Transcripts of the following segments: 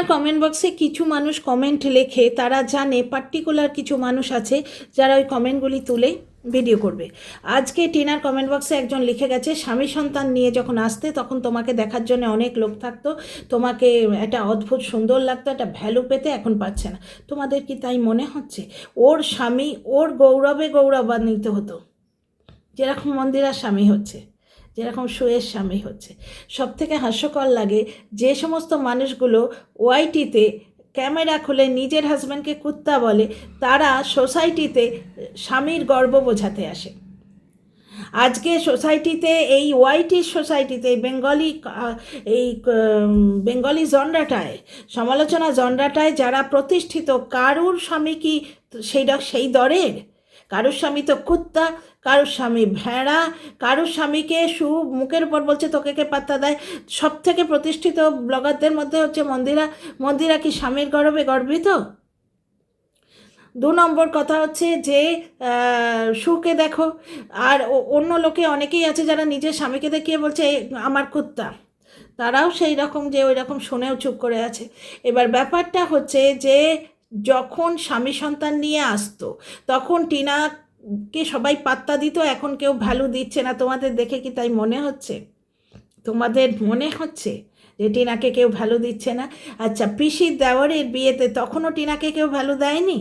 টিনার কমেন্ট বক্সে কিছু মানুষ কমেন্ট লেখে, তারা জানে পার্টিকুলার কিছু মানুষ আছে যারা ওই কমেন্টগুলি তুলে ভিডিও করবে। আজকে টিনার কমেন্ট বক্সে একজন লিখে গেছে, স্বামী সন্তান নিয়ে যখন আসতে, তখন তোমাকে দেখার জন্য অনেক লোক থাকতো। তোমাকে একটা অদ্ভুত সুন্দর লাগতো, একটা ভ্যালু পেতে এখন পাচ্ছে না। তোমাদের কি তাই মনে হচ্ছে? ওর স্বামী, ওর গৌরবে গৌরবান্বিত হতো। যেরকম মন্দিরার স্বামী হচ্ছে। যেরকম শুয়ের স্বামী হচ্ছে। সব থেকে হাস্যকর লাগে যে সমস্ত মানুষগুলো ওয়াইটিতে ক্যামেরা খুলে নিজের হাজব্যান্ডকে কুত্তা বলে, তারা সোসাইটিতে স্বামীর গর্ব বোঝাতে আসে। আজকে সোসাইটিতে, এই ওয়াইটির সোসাইটিতে বেঙ্গলি এই বেঙ্গলি জনরাটায়, সমালোচনা জনরাটায় যারা প্রতিষ্ঠিত, কারুর স্বামী কি সেই সেই দরের? কারুর স্বামী তো কুত্তা কারুর স্বামী ভেড়া কারুর স্বামীকে সু মুখের উপর বলছে তোকে কে পাত্তা দেয়? সব থেকে প্রতিষ্ঠিত ব্লগারদের মধ্যে হচ্ছে মন্দিরা। মন্দিরা কি স্বামীর গর্বে গর্বিত? দু নম্বর কথা হচ্ছে যে সুকে দেখো আর অন্য লোকে অনেকেই আছে যারা নিজের স্বামীকে দেখিয়ে বলছে "এ, আমার কুত্তা। তারাও সেই রকম যে ওই রকম শুনেও চুপ করে আছে। এবার ব্যাপারটা হচ্ছে যে যখন স্বামী সন্তান নিয়ে আসতো তখন টিনাকে সবাই পাত্তা দিত, এখন কেউ ভ্যালু দিচ্ছে না। তোমাদের দেখে কি তাই মনে হচ্ছে? তোমাদের মনে হচ্ছে যে টিনাকে কেউ ভ্যালু দিচ্ছে না। আচ্ছা পিসির দেওয়ারের বিয়েতে তখনও টিনাকে কেউ ভ্যালু দেয়নি?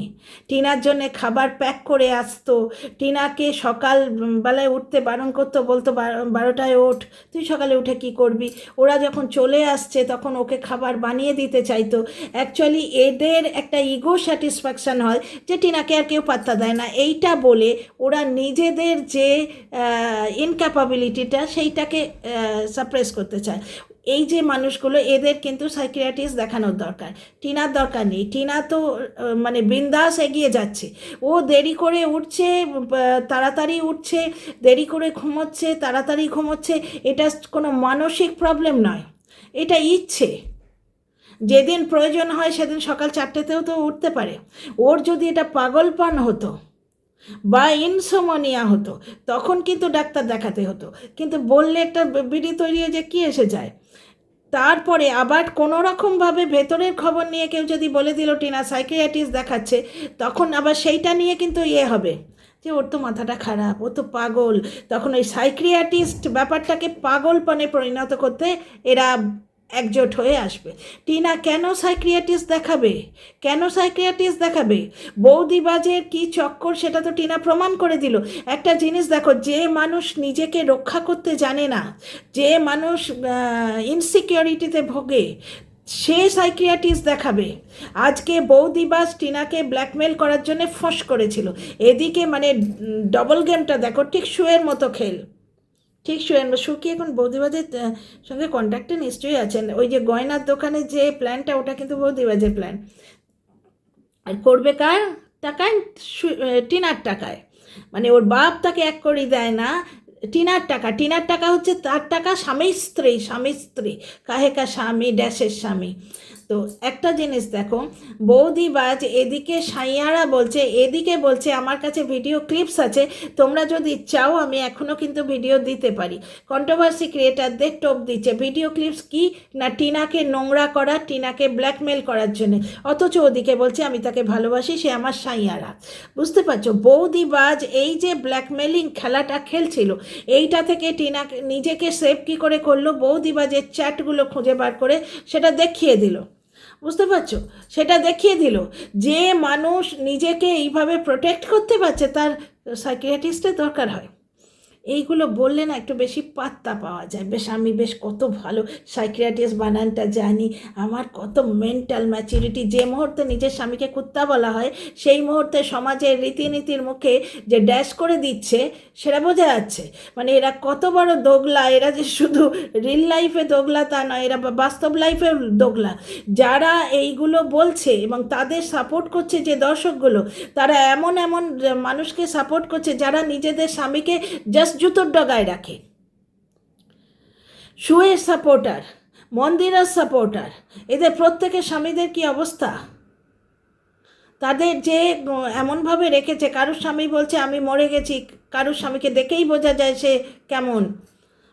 টিনার জন্য খাবার প্যাক করে আসতো। টিনাকে সকাল বেলায় উঠতে বারণ করতো, বলতো বারোটায় ওঠ। তুই সকালে উঠে কি করবি? ওরা যখন চলে আসছে, তখন ওকে খাবার বানিয়ে দিতে চাইতো। অ্যাকচুয়ালি এদের একটা ইগো স্যাটিসফ্যাকশান হয় যে টিনাকে আর কেউ পাত্তা দেয় না। এইটা বলে ওরা নিজেদের যে ইনক্যাপাবিলিটিটা সেইটাকে সাপ্রেস করতে চায়। এই যে মানুষগুলো, এদের কিন্তু সাইকিয়াট্রিস্ট দেখানোর দরকার। টিনার দরকার নেই। টিনা তো মানে বিন্দাস এগিয়ে যাচ্ছে। ও দেরি করে উঠছে তাড়াতাড়ি উঠছে, দেরি করে ঘুমোচ্ছে, তাড়াতাড়ি ঘুমোচ্ছে, এটা কোনো মানসিক প্রবলেম নয়। এটা ইচ্ছে। যেদিন প্রয়োজন হয় সেদিন সকাল চারটেতেও তো উঠতে পারে। ওর যদি এটা পাগলপান হতো বা ইনসোমনিয়া হতো, তখন কিন্তু ডাক্তার দেখাতে হতো। কিন্তু বললে একটা বিড়ি তৈরি যে কী এসে যায়? তারপরে আবার কোনো রকমভাবে ভেতরের খবর নিয়ে কেউ যদি বলে দিল, টিনা সাইকিয়াট্রিস্ট দেখাচ্ছে, তখন আবার সেইটা নিয়ে কিন্তু ইয়ে হবে। যে ওর তো মাথাটা খারাপ, ও তো পাগল। তখন ওই সাইক্রিয়াটিস্ট ব্যাপারটাকে পাগলপণে পরিণত করতে এরা একজোট হয়ে আসবে। টিনা কেন সাইক্রিয়াটিস্ট দেখাবে? কেন সাইক্রিয়াটিস্ট দেখাবে? বৌদিবাজের কি চক্কর সেটা তো টিনা প্রমাণ করে দিল। একটা জিনিস দেখো, যে মানুষ নিজেকে রক্ষা করতে জানে না, যে মানুষ ইনসিকিউরিটিতে ভোগে, সে সাইক্রিয়াটিস্ট দেখাবে। আজকে বৌদিবাস টিনাকে ব্ল্যাকমেল করার জন্য ফস করেছিল। এদিকে মানে ডবল গেমটা দেখো, ঠিক শুয়ের মতো খেল। ঠিক কি এখন বৌদিবাজের সঙ্গে কন্ট্যাক্টে নিশ্চয়ই আছেন। ওই যে গয়নার দোকানে যে প্ল্যানটা ওটা কিন্তু বৌদিবাজের প্ল্যান আর করবে কার? টাকায়? টিনার টাকায়। মানে ওর বাপ তাকে এক করি দেয় না। টিনার টাকা। টিনার টাকা হচ্ছে তার টাকা স্বামী স্ত্রী স্বামী স্ত্রী। কাহেকা স্বামী, ড্যাশের স্বামী। তো একটা জিনিস দেখো বৌদিবাজ এদিকে সাইয়ারা বলছে, এদিকে বলছে আমার কাছে ভিডিও ক্লিপস আছে, তোমরা যদি চাও আমি এখনও কিন্তু ভিডিও দিতে পারি। কন্ট্রোভার্সি ক্রিয়েটারদের টোপ দিচ্ছে ভিডিও ক্লিপস কি? না টিনাকে নোংরা করা, টিনাকে ব্ল্যাকমেল করার জন্য। অথচ ওদিকে বলছে, আমি তাকে ভালোবাসি, সে আমার সাইয়ারা। বুঝতে পারছ? বৌদিবাজ এই যে ব্ল্যাকমেলিং খেলাটা খেলছিল, এইটা থেকে টিনা নিজেকে সেভ কী করে করল? বৌদিবাজের চ্যাটগুলো খুঁজে বার করে সেটা দেখিয়ে দিল। বুঝতে পারছ? সেটা দেখিয়ে দিল। যে মানুষ নিজেকে এইভাবে প্রোটেক্ট করতে পারছে, তার সাইকিয়াট্রিস্টের দরকার হয়। এইগুলো বললে না একটু বেশি পাত্তা পাওয়া যায়। বেশ আমি বেশ কত ভালো সাইকিয়াট্রিস্ট বানানটা জানি। আমার কত মেন্টাল ম্যাচুরিটি যে মুহূর্তে নিজের স্বামীকে কুত্তা বলা হয়, সেই মুহূর্তে সমাজের রীতিনীতির মুখে যে ড্যাশ করে দিচ্ছে, সেটা বোঝা যাচ্ছে। মানে এরা কত বড় দোগলা, এরা যে শুধু রিল লাইফে দোগলা তা নয়, এরা বাস্তব লাইফে দোগলা। যারা এইগুলো বলছে এবং তাদের সাপোর্ট করছে যে দর্শকগুলো, তারা এমন এমন মানুষকে সাপোর্ট করছে যারা নিজেদের স্বামীকে জাস্ট জুতোর ডগায় রাখে। শুয়ের সাপোর্টার, মন্দিরের সাপোর্টার, এদের প্রত্যেকের স্বামীদের কি অবস্থা? তাদের যে এমনভাবে রেখেছে, কারুর স্বামী বলছে, আমি মরে গেছি। কারুর স্বামীকে দেখেই বোঝা যায় সে কেমন।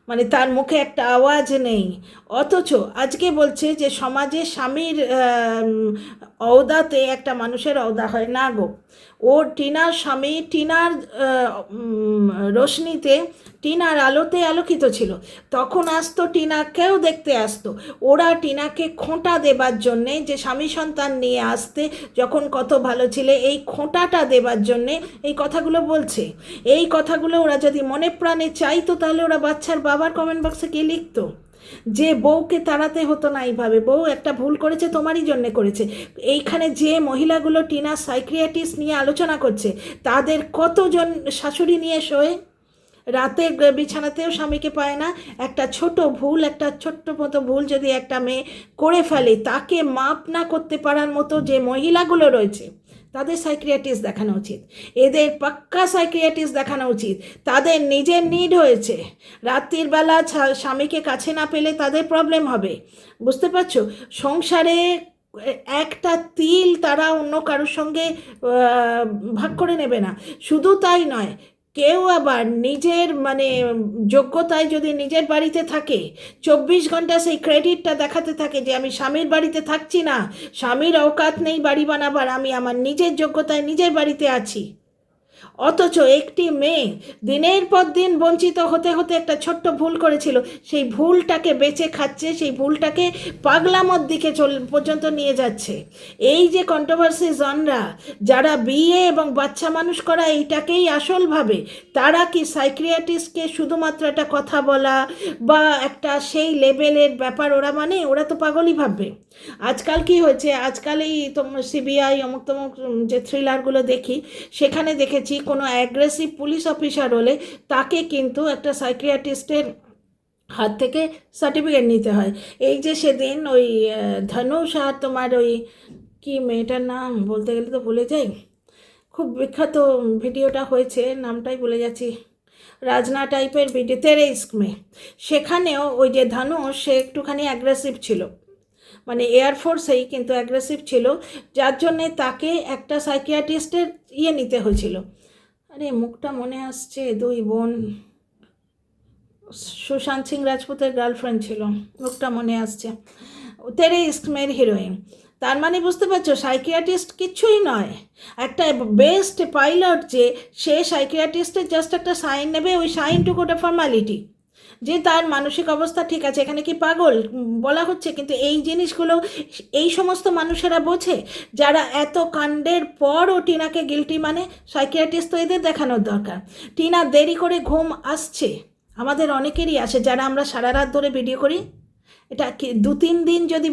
মানে তার মুখে একটা আওয়াজ নেই। অথচ আজকে বলছে যে, সমাজে স্বামীর ঔদাতে একটা মানুষের ঔদা হয়। না গো। ও টিনার স্বামী টিনার রোশনিতে টিনার আলোতে আলোকিত ছিল। তখন আসতো টিনাকেও দেখতে আসতো। ওরা টিনাকে খোঁটা দেবার জন্যে যে স্বামী সন্তান নিয়ে আসতে যখন কত ভালো ছিল, এই খোঁটাটা দেবার জন্যে এই কথাগুলো বলছে। এই কথাগুলো ওরা যদি মনে প্রাণে চাইতো, তাহলে ওরা বাচ্চার বাবার কমেন্ট বক্সে গিয়ে লিখতো। যে বউকে তাড়াতে হতো না এইভাবে, বউ একটা ভুল করেছে, তোমারই জন্যে করেছে। এইখানে যে মহিলাগুলো টিনা সাইক্রিয়াটিস্ট নিয়ে আলোচনা করছে, তাদের কতজন শাশুড়ি নিয়ে শোয়ে? রাতের বিছানাতেও স্বামীকে পায় না। একটা ছোট ভুল, একটা ছোট্ট মতো ভুল যদি একটা মেয়ে করে ফেলে, তাকে মাপ না করতে পারার মতো যে মহিলাগুলো রয়েছে তাদের সাইক্রিয়াটিস দেখানো উচিত। এদের পাক্কা সাইক্রিয়াটিস দেখানো উচিত। তাদের নিজের নিড হয়েছে। রাত্রির বেলা স্বামীকে কাছে না পেলে তাদের প্রবলেম হবে। বুঝতে পারছ? সংসারে একটা তিল তারা অন্য কারোর সঙ্গে ভাগ করে নেবে না। শুধু তাই নয় কেউ আবার নিজের মানে যোগ্যতায় যদি নিজের বাড়িতে থাকে, চব্বিশ ঘণ্টা সেই ক্রেডিটটা দেখাতে থাকে যে আমি স্বামীর বাড়িতে থাকছি না, স্বামীর অকাত নেই বাড়ি বানাবার, আমি আমার নিজের যোগ্যতায় নিজের বাড়িতে আছি। অথচ একটি মেয়ে দিনের পর দিন বঞ্চিত হতে হতে একটা ছোট্ট ভুল করেছিল। সেই ভুলটাকে বেঁচে খাচ্ছে, সেই ভুলটাকে পাগলামোর দিকে চল, পর্যন্ত নিয়ে যাচ্ছে। এই যে কন্ট্রোভার্সি জনরা যারা বিয়ে এবং বাচ্চা মানুষ করা এইটাকেই আসল ভাবে, তারা কি সাইক্রিয়াটিস্টকে শুধুমাত্র একটা কথা বলা বা একটা সেই লেভেলের ব্যাপার ওরা মানে? ওরা তো পাগলই ভাববে। আজকাল কি হয়েছে? আজকাল এই তোমার সিবিআই অমুক তমুক যে থ্রিলারগুলো দেখি, সেখানে দেখেছি কোনো অ্যাগ্রেসিভ পুলিশ অফিসার হলে তাকে কিন্তু একটা সাইক্রিয়াটিস্টের হাত থেকে সার্টিফিকেট নিতে হয়। এই যে সেদিন ওই ধনুষ আর তোমার ওই কি মেয়েটার নাম বলতে গেলে তো ভুলে যাই। খুব বিখ্যাত ভিডিওটা হয়েছে, নামটাই ভুলে যাচ্ছি। রাজনা টাইপের ভিডিও তেরে ইস্কমে সেখানেও ওই যে ধনুষ, সে একটুখানি অ্যাগ্রেসিভ ছিল। মানে এয়ারফোর্সেই কিন্তু অ্যাগ্রেসিভ ছিল, যার জন্যে তাকে একটা সাইকিয়াট্রিস্টের ইয়ে নিতে হয়েছিল। আরে, মুখটা মনে আসছে, দুই বোন, সুশান্ত সিং রাজপুতের গার্লফ্রেন্ড ছিল, মুখটা মনে আসছে। তেরে ইস্কমের হিরোইন তার মানে বুঝতে পারছ সাইকিয়াট্রিস্ট কিছুই নয়। একটা বেস্ট পাইলট যে, সে সাইকিয়াট্রিস্টের জাস্ট একটা সাইন নেবে, ওই সাইনটুকু ওটা ফর্মালিটি যে তার মানসিক অবস্থা ঠিক আছে, এখানে কি পাগল? বলা হচ্ছে, কিন্তু এই জিনিসগুলো এই সমস্ত মানুষেরা বোঝে, যারা এত কাণ্ডের পরও টিনাকে গিলটি মানে সাইকিয়াট্রিস্ট তো এদের দেখানোর দরকার। টিনা দেরি করে ঘুম আসছে, আমাদের অনেকেরই আসে, যারা আমরা সারা রাত ধরে ভিডিও করি। এটা কি দু তিন দিন যদি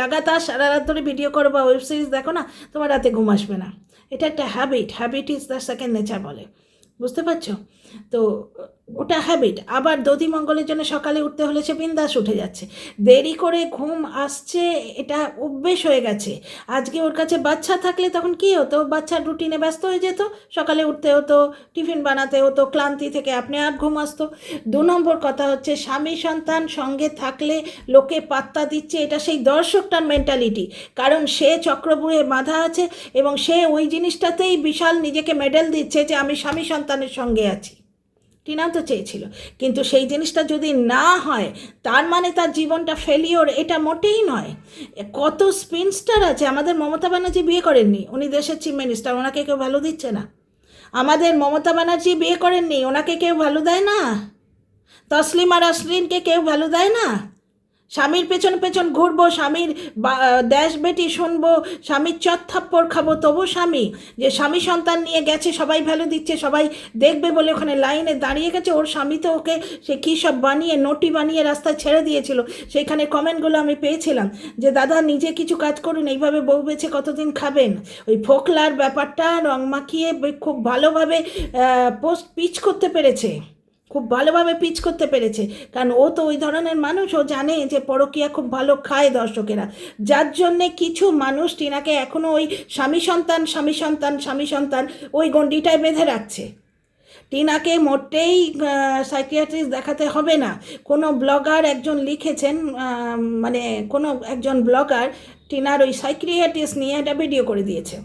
লাগাতার সারা রাত ধরে ভিডিও করো বা ওয়েব সিরিজ দেখো না, তোমার রাতে ঘুম আসবে না। এটা একটা habit habit is the second nature বলে। বুঝতে পারছ? তো ওটা হ্যাবিট আবার দধিমঙ্গলের জন্য সকালে উঠতে হলে সে বিন্দাস উঠে যাচ্ছে। দেরি করে ঘুম আসছে, এটা অভ্যেস হয়ে গেছে। আজকে ওর কাছে বাচ্চা থাকলে তখন কি হতো? বাচ্চার রুটিনে ব্যস্ত হয়ে যেত, সকালে উঠতে হতো টিফিন বানাতে হতো, ক্লান্তি থেকে আপনি আপ ঘুম আসতো। দু নম্বর কথা হচ্ছে, স্বামী সন্তান সঙ্গে থাকলে লোকে পাত্তা দিচ্ছে, এটা সেই দর্শকটার মেন্টালিটি কারণ সে চক্রবুহে বাঁধা আছে এবং সে ওই জিনিসটাতেই বিশাল নিজেকে মেডেল দিচ্ছে যে আমি স্বামী সন্তানের সঙ্গে আছি। টিনা তো চেয়েছিল। কিন্তু সেই জিনিসটা যদি না হয়, তার মানে তার জীবনটা ফেলিওর এটা মোটেই নয়। কত স্পিনস্টার আছে, আমাদের মমতা ব্যানার্জি বিয়ে করেননি, উনি দেশের চিফ মিনিস্টার ওনাকে কেউ ভালো দিচ্ছে না। আমাদের মমতা ব্যানার্জি বিয়ে করেননি, ওনাকে কেউ ভালো দেয় না? তসলিম আর আসলিনকে কেউ ভালো দেয় না? স্বামীর পেছন পেছন ঘুরবো, স্বামীর দেশ বেটি শুনব, স্বামীর চত্থাপ্পর খাব, তবু স্বামী যে স্বামী সন্তান নিয়ে গেছে, সবাই ভ্যালু দিচ্ছে, সবাই দেখবে বলে ওখানে লাইনে দাঁড়িয়ে গেছে, ওর স্বামী তো ওকে সে কী সব বানিয়ে, নোটি বানিয়ে রাস্তায় ছেড়ে দিয়েছিল, সেইখানে কমেন্টগুলো আমি পেয়েছিলাম যে, দাদা, নিজে কিছু কাজ করুন, এইভাবে বউ বেছে কতদিন খাবেন? ওই ফোকলার ব্যাপারটা রং মাখিয়ে খুব ভালোভাবে পোস্ট পিচ করতে পেরেছে। খুব ভালোভাবে পিচ করতে পেরেছে। কারণ ও তো ওই ধরনের মানুষ, ও জানে যে পরকিয়া খুব ভালো খায় দর্শকেরা। যার জন্যে কিছু মানুষ টিনাকে এখনও ওই স্বামী সন্তান স্বামী সন্তান স্বামী সন্তান ওই গণ্ডিটায় বেঁধে রাখছে। টিনাকে মোটেই সাইকিয়াট্রিস্ট দেখাতে হবে না। কোনো ব্লগার একজন লিখেছেন মানে কোনো একজন ব্লগার টিনার ওই সাইক্রিয়াটিস্ট নিয়ে একটা ভিডিও করে দিয়েছে।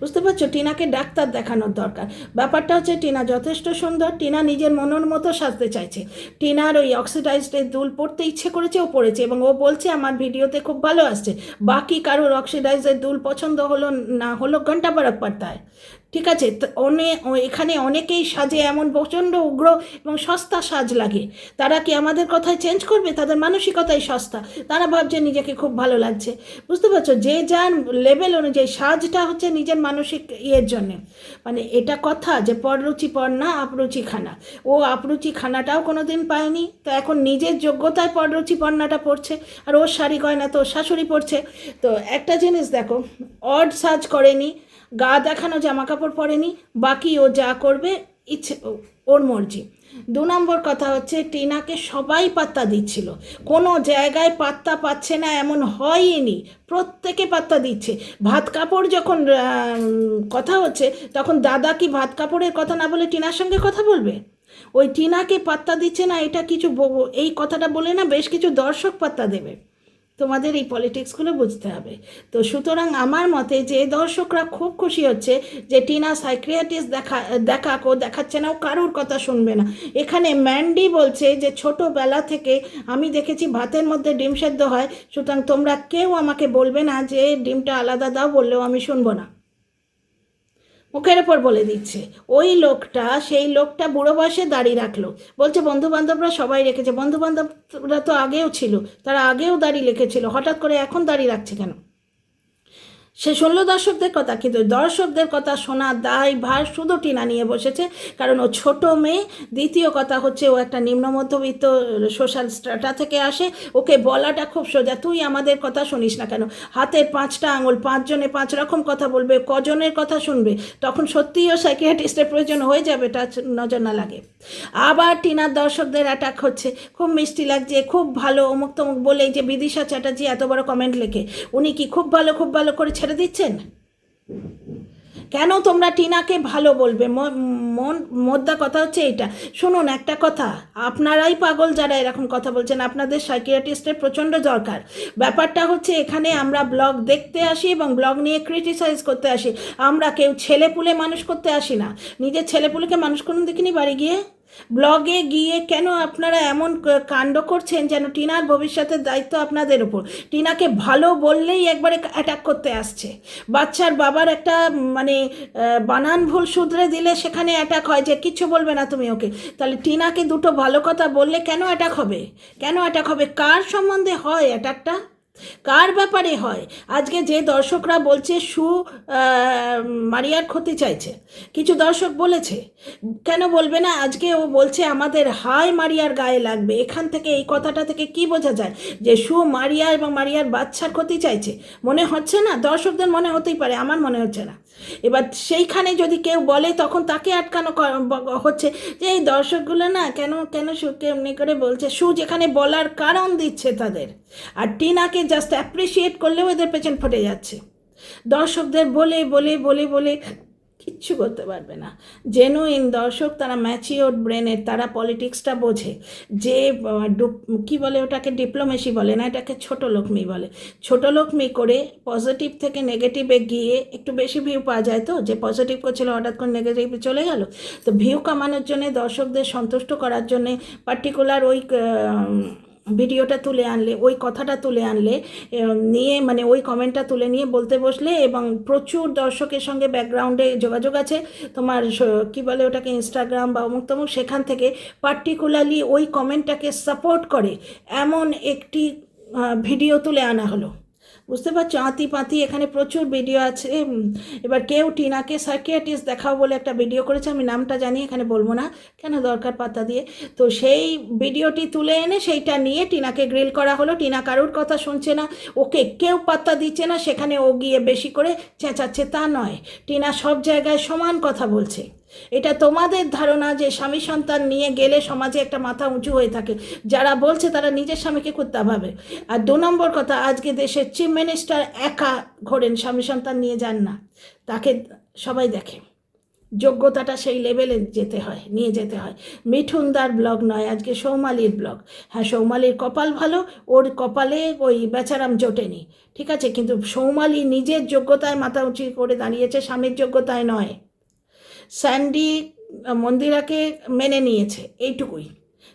বুঝতে পারছ? টিনাকে ডাক্তার দেখানোর দরকার। ব্যাপারটা হচ্ছে, টিনা যথেষ্ট সুন্দর। টিনা নিজের মনের মতো সাজতে চাইছে। টিনার ওই অক্সিডাইজডের দুল পড়তে ইচ্ছে করেছে, ও পড়েছে এবং ও বলছে, আমার ভিডিওতে খুব ভালো আসছে। বাকি কারোর অক্সিডাইজের দুল পছন্দ হলো না হলো, ঘণ্টা ফারাক পড়তা হয় ঠিক আছে? তো অনে এখানে অনেকেই সাজে এমন প্রচণ্ড উগ্র এবং সস্তা সাজ লাগে। তারা কি আমাদের কথায় চেঞ্জ করবে? তাদের মানসিকতাই সস্তা। তারা ভাবছে নিজেকে খুব ভালো লাগছে। বুঝতে পারছ? যে যার লেভেল অনুযায়ী সাজটা হচ্ছে নিজের মানসিক ইয়ের জন্যে। মানে এটা কথা যে পররুচি পর না, আপরুচি খানা। ও আপরুচি খানাটাও কোনো দিন পায়নি। তো এখন নিজের যোগ্যতায় পররুচি পণ্যাটা পড়ছে। আর ওর শাড়ি গয়না তো ওর শাশুড়ি পড়ছে তো একটা জিনিস দেখো অড সাজ করেনি। গা দেখানো জামা কাপড় পরেনি, বাকি ও যা করবে, ইচ্ছে ওর মর্জি। দু নম্বর কথা হচ্ছে, টিনাকে সবাই পাত্তা দিচ্ছিল। কোনো জায়গায় পাত্তা পাচ্ছে না, এমন হয়নি। প্রত্যেকে পাত্তা দিচ্ছে। ভাত কাপড় যখন কথা হচ্ছে, তখন দাদা কি ভাত কাপড়ের কথা না বলে টিনার সঙ্গে কথা বলবে? ওই টিনাকে পাত্তা দিচ্ছে না, এটা কিছু এই কথাটা বলে না, বেশ কিছু দর্শক পাত্তা দেবে। তোমাদের এই পলিটিক্সগুলো বুঝতে হবে। তো সুতরাং আমার মতে যে দর্শকরা খুব খুশি হচ্ছে যে টিনা সাইক্রিয়াটিস দেখা, দেখাক, ও দেখাচ্ছে না, ও কারোর কথা শুনবে না। এখানে ম্যান্ডি বলছে যে ছোটোবেলা থেকে আমি দেখেছি ভাতের মধ্যে ডিম সেদ্ধ হয়, সুতরাং তোমরা কেউ আমাকে বলবে না যে ডিমটা আলাদা দাও বললেও আমি শুনব না। মুখের ওপর বলে দিচ্ছে, ওই লোকটা, সেই লোকটা বুড়ো বয়সে দাড়ি রাখল। বলছে বন্ধু বান্ধবরা সবাই রেখেছে বন্ধু বান্ধবরা তো আগেও ছিল, তারা আগেও দাড়ি রেখেছিল, হঠাৎ করে এখন দাঁড়িয়ে রাখছে কেন? সে শুনলো দর্শকদের কথা, কিন্তু দর্শকদের কথা শোনা দায় ভার শুধু টিনা নিয়ে বসেছে। কারণ ও ছোট মেয়ে, দ্বিতীয় কথা হচ্ছে ও একটা নিম্ন মধ্যবিত্ত সোশ্যাল স্ট্রাটা থেকে আসে। ওকে বলাটা খুব সোজা, তুই আমাদের কথা শুনিস না কেন? হাতের পাঁচটা আঙুল, পাঁচজনে পাঁচ রকম কথা বলবে, কজনের কথা শুনবে? তখন সত্যিই ও সাইকিয়াট্রিস্টের প্রয়োজন হয়ে যাবে এটা নজর না লাগে। আবার টিনার দর্শকদের অ্যাটাক হচ্ছে। খুব মিষ্টি লাগছে, খুব ভালো অমুক তমুক বলে যে বিদিশা চ্যাটার্জি এত বড় কমেন্ট লেখে। উনি কি খুব ভালো খুব ভালো করে ছেড়ে দিচ্ছেন? কেন তোমরা টিনাকে ভালো বলবে? মন, মোদ্দা কথা হচ্ছে এইটা। শুনুন, একটা কথা। আপনারাই পাগল যারা এরকম কথা বলছেন, আপনাদের সাইকিয়াট্রিস্টের প্রচণ্ড দরকার। ব্যাপারটা হচ্ছে এখানে আমরা ব্লগ দেখতে আসি এবং ব্লগ নিয়ে ক্রিটিসাইজ করতে আসি। আমরা কেউ ছেলেপুলে মানুষ করতে আসি না। নিজের ছেলেপুলেকে মানুষ করুন দেখিনি বাড়ি গিয়ে? ব্লগে গিয়ে কেন আপনারা এমন কাণ্ড করছেন যেন টিনার ভবিষ্যতের দায়িত্ব আপনাদের উপর? টিনাকে ভালো বললেই একবারে অ্যাটাক করতে আসছে। বাচ্চার বাবার একটা মানে বানান ভুল শুধরে দিলে সেখানে অ্যাটাক হয় যে, কিচ্ছু বলবে না তুমি ওকে। তাহলে টিনাকে দুটো ভালো কথা বললে কেন অ্যাটাক হবে? কেন অ্যাটাক হবে? কার সম্বন্ধে হয় অ্যাটাকটা কার ব্যাপারে হয়? আজকে যে দর্শকরা বলছে সু মারিয়ার ক্ষতি চাইছে, কিছু দর্শক বলেছে, কেন বলবে না? আজকে ও বলছে আমাদের হাই মারিয়ার গায়ে লাগবে। এখান থেকে এই কথাটা থেকে কি বোঝা যায় যে সু মারিয়া এবং মারিয়ার বাচ্চার ক্ষতি চাইছে? মনে হচ্ছে না? দর্শকদের মনে হতেই পারে, আমার মনে হচ্ছে না। এবার সেইখানে যদি কেউ বলে, তখন তাকে আটকানো হচ্ছে যে এই দর্শকগুলো না কেন কেন সুকে এমনি করে বলছে? সু যেখানে বলার কারণ দিচ্ছে তাদের। আর টিনাকে জাস্ট অ্যাপ্রিসিয়েট করলেও এদের পেছন ফটে যাচ্ছে। দর্শকদের বলে বলে বলে বলে কিচ্ছু করতে পারবে না। জেনুইন দর্শক, তারা ম্যাচিওর ব্রেনের তারা পলিটিক্সটা বোঝে। যে কি বলে ওটাকে ডিপ্লোমেসি বলে না, এটাকে ছোট লোকমি বলে। ছোট লোকমি করে পজিটিভ থেকে নেগেটিভে গিয়ে একটু বেশি ভিউ পাওয়া যায় তো? যে পজিটিভ করছিল, হঠাৎ করে নেগেটিভে চলে গেল? তো ভিউ কামানোর জন্য দর্শকদের সন্তুষ্ট করার জন্যে পার্টিকুলার ওই ভিডিওটা তুলে আনলে, ওই কথাটা তুলে আনলে নিয়ে মানে ওই কমেন্টটা তুলে নিয়ে বলতে বসলে এবং প্রচুর দর্শকের সঙ্গে ব্যাকগ্রাউন্ডে যোগাযোগ আছে। তোমার কী বলে ওটাকে ইনস্টাগ্রাম বা অমুক তমুক, সেখান থেকে পার্টিকুলারলি ওই কমেন্টটাকে সাপোর্ট করে এমন একটি ভিডিও তুলে আনা হলো। বুঝতে পারছ? আঁতি পাঁতি এখানে প্রচুর ভিডিও আছে। এবার কেউ টিনাকে সাইকিয়াটিস্ট দেখাও বলে একটা ভিডিও করেছে, আমি নামটা জানি, এখানে বলব না। কেন দরকার পাতা দিয়ে? তো সেই ভিডিওটি তুলে এনে সেইটা নিয়ে টিনাকে গ্রিল করা হলো। টিনা কারুর কথা শুনছে না, ওকে কেউ পাত্তা দিচ্ছে না, সেখানে ও গিয়ে বেশি করে চেঁচাচ্ছে। তা নয়, টিনা সব জায়গায় সমান কথা বলছে। এটা তোমাদের ধারণা যে স্বামী সন্তান নিয়ে গেলে সমাজে একটা মাথা উঁচু হয়ে থাকে। যারা বলছে তারা নিজের স্বামীকে কুত্তা ভাবে। আর দু নম্বর কথা, আজকে দেশের চিফ মিনিস্টার একা ঘোরেন, স্বামী সন্তান নিয়ে যান না। তাকে সবাই দেখে। যোগ্যতাটা সেই লেভেলে যেতে হয়, নিয়ে যেতে হয়। মিঠুনদার ব্লগ নয়, আজকে সৌমালির ব্লগ। হ্যাঁ সৌমালির কপাল ভালো, ওর কপালে ওই বেচারাম জোটেনি। ঠিক আছে, কিন্তু সৌমালি নিজের যোগ্যতায় মাথা উঁচু করে দাঁড়িয়েছে, স্বামীর যোগ্যতায় নয়। স্যান্ডি মন্দিরাকে মেনে নিয়েছে, এইটুকুই।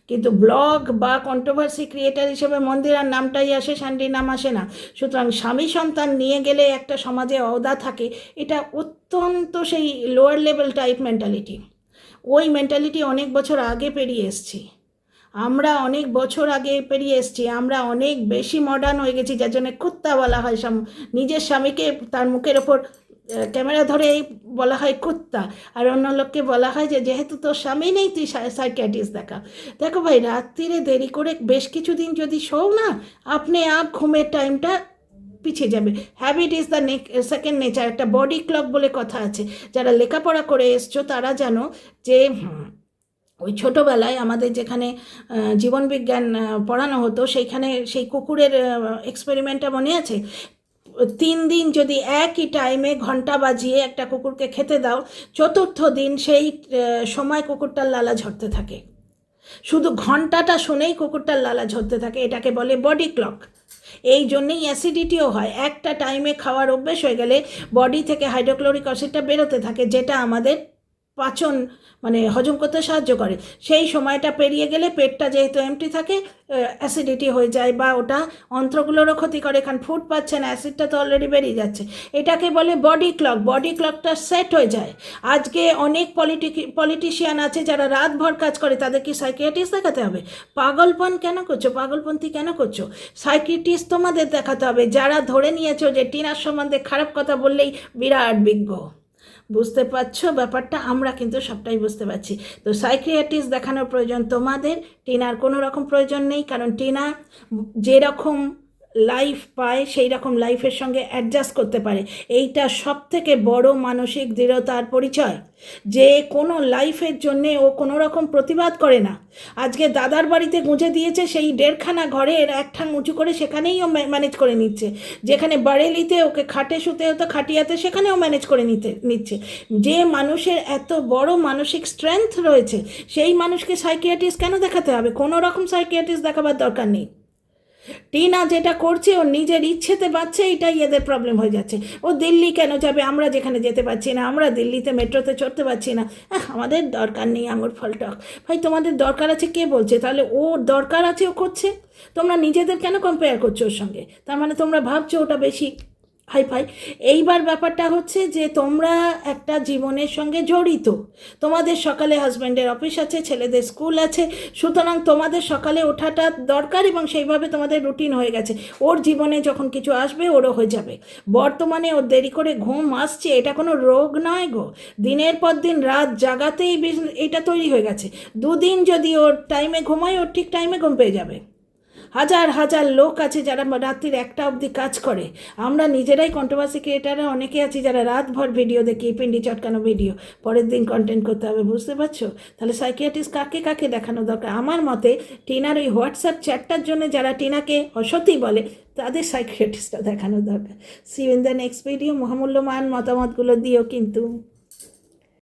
কিন্তু ব্লগ বা কন্ট্রোভার্সি ক্রিয়েটার হিসেবে মন্দিরার নামটাই আসে, স্যান্ডির নাম আসে না। সুতরাং স্বামী সন্তান নিয়ে গেলে একটা সমাজে অদা থাকে, এটা অত্যন্ত সেই লোয়ার লেভেল টাইপ মেন্টালিটি ওই মেন্টালিটি অনেক বছর আগে পেরিয়ে এসছি। আমরা অনেক বছর আগে পেরিয়ে এসছি, আমরা অনেক বেশি মডার্ন হয়ে গেছি, যার জন্য কুত্তা বলা হয় নিজের স্বামীকে তার মুখের ওপর ক্যামেরা ধরে এই বলা হয় কুত্তা। আর অন্য লোককে বলা হয় যে, যেহেতু তোর স্বামী নেই, তুই সাইকিয়াটিস্ট দেখা। দেখো ভাই, রাত্রিরে দেরি করে বেশ কিছুদিন যদি শোও না, আপনি আপ ঘুমের টাইমটা পিছিয়ে যাবে। Habit is the second nature একটা বডি ক্লক বলে কথা আছে। যারা লেখাপড়া করে এসছো, তারা জানো যে ওই ছোটোবেলায় আমাদের যেখানে জীবনবিজ্ঞান পড়ানো হতো, সেইখানে সেই কুকুরের এক্সপেরিমেন্টটা মনে আছে? তিন দিন যদি একই টাইমে ঘণ্টা বাজিয়ে একটা কুকুরকে খেতে দাও, চতুর্থ দিন সেই সময় কুকুরটার লালা ঝরতে থাকে। শুধু ঘন্টাটা শুনেই কুকুরটার লালা ঝরতে থাকে, এটাকে বলে বডি ক্লক এই জন্যেই অ্যাসিডিটিও হয়। একটা টাইমে খাওয়ার অভ্যেস হয়ে গেলে বডি থেকে হাইড্রোক্লোরিক অ্যাসিডটা বেরোতে থাকে, যেটা আমাদের পাচন মানে হজম করতে সাহায্য করে। সেই সময়টা পেরিয়ে গেলে পেটটা যেহেতু এমটি থাকে অ্যাসিডিটি হয়ে যায় বা ওটা অন্ত্রগুলোরও ক্ষতি করে, কারণ ফুড পাচ্ছে না অ্যাসিডটা তো অলরেডি বেরিয়ে যাচ্ছে। এটাকে বলে বডি ক্লক বডি ক্লকটা সেট হয়ে যায়। আজকে অনেক পলিটিক পলিটিশিয়ান আছে যারা রাতভর কাজ করে তাদের কি সাইকিয়াট্রিস্ট দেখাতে হবে। পাগলপন কেন করছ? পাগলপন্থী কেন করছ? সাইকিয়াট্রিস্ট তোমাদের দেখাতে হবে। যারা ধরে নিয়েছো যে টিনার সম্বন্ধে খারাপ কথা বললেই বিরাট বিজ্ঞ। বুঝতে পারছ? ব্যাপারটা আমরা কিন্তু সবটাই বুঝতে পারছি। তো সাইক্রিয়াটিস দেখানোর প্রয়োজন তোমাদের, টিনার কোনো রকম প্রয়োজন নেই, কারণ টিনা যেরকম লাইফ পায় সেই রকম লাইফের সঙ্গে অ্যাডজাস্ট করতে পারে। এইটা সব থেকে বড় মানসিক দৃঢ়তার পরিচয়। যে কোনো লাইফের জন্যে ও কোনো রকম প্রতিবাদ করে না। আজকে দাদার বাড়িতে গুঁজে দিয়েছে সেই দেড়খানা ঘরের এক ঠাং উঁচু করে সেখানেই ও ম্যানেজ করে নিচ্ছে। যেখানে বারেলিতে ওকে খাটে শুতে হতো, খাটিয়াতে সেখানেও ম্যানেজ করে নিতে, নিচ্ছে। যে মানুষের এত বড় মানসিক স্ট্রেংথ রয়েছে, সেই মানুষকে সাইকিয়াট্রিস্ট কেন দেখাতে হবে? কোনো রকম সাইকিয়াট্রিস্ট দেখাবার দরকার নেই। টিনা যেটা করছে ও নিজের ইচ্ছেতে পাচ্ছে, এটাই এদের প্রবলেম হয়ে যাচ্ছে। ও দিল্লি কেন যাবে? আমরা যেখানে যেতে পারছি না, আমরা দিল্লিতে মেট্রোতে চড়তে পারছি না। আমাদের দরকার নেই আঙুর ফল টক। ভাই, তোমাদের দরকার আছে কে বলছে? তাহলে ওর দরকার আছে ও করছে? তোমরা নিজেদের কেন কম্পেয়ার করছ ওর সঙ্গে? তার মানে তোমরা ভাবছ ওটা বেশি হাই ফাই। এইবার ব্যাপারটা হচ্ছে যে তোমরা একটা জীবনের সঙ্গে জড়িত। তোমাদের সকালে হাজব্যান্ডের অফিস আছে, ছেলেদের স্কুল আছে, সুতরাং তোমাদের সকালে ওঠাটা দরকার এবং সেইভাবে তোমাদের রুটিন হয়ে গেছে। ওর জীবনে যখন কিছু আসবে, ওরও হয়ে যাবে। বর্তমানে ওর দেরি করে ঘুম আসছে, এটা কোনো রোগ নয় গো। দিনের পর দিন রাত জাগাতেই এটা তৈরি হয়ে গেছে। দুদিন যদি ওর টাইমে ঘুমায়, ওর ঠিক টাইমে ঘুম পেয়ে যাবে। হাজার হাজার লোক আছে যারা রাত্রির একটা অবধি কাজ করে। আমরা নিজেরাই কন্ট্রোভার্সি ক্রিয়েটাররা অনেকে আছি যারা রাতভর ভিডিও দেখি, পিন্ডি চটকানো ভিডিও পরের দিন কন্টেন্ট করতে হবে, বুঝতে পারছ? তাহলে সাইকিয়াট্রিস্ট কাকে কাকে দেখানো দরকার? আমার মতে টিনার ওই হোয়াটসঅ্যাপ চ্যাটটার জন্য যারা টিনাকে অসতী বলে, তাদের সাইকিয়াট্রিস্টটা দেখানো দরকার। See in the next video মহামূল্যমান মতামতগুলো দিও কিন্তু।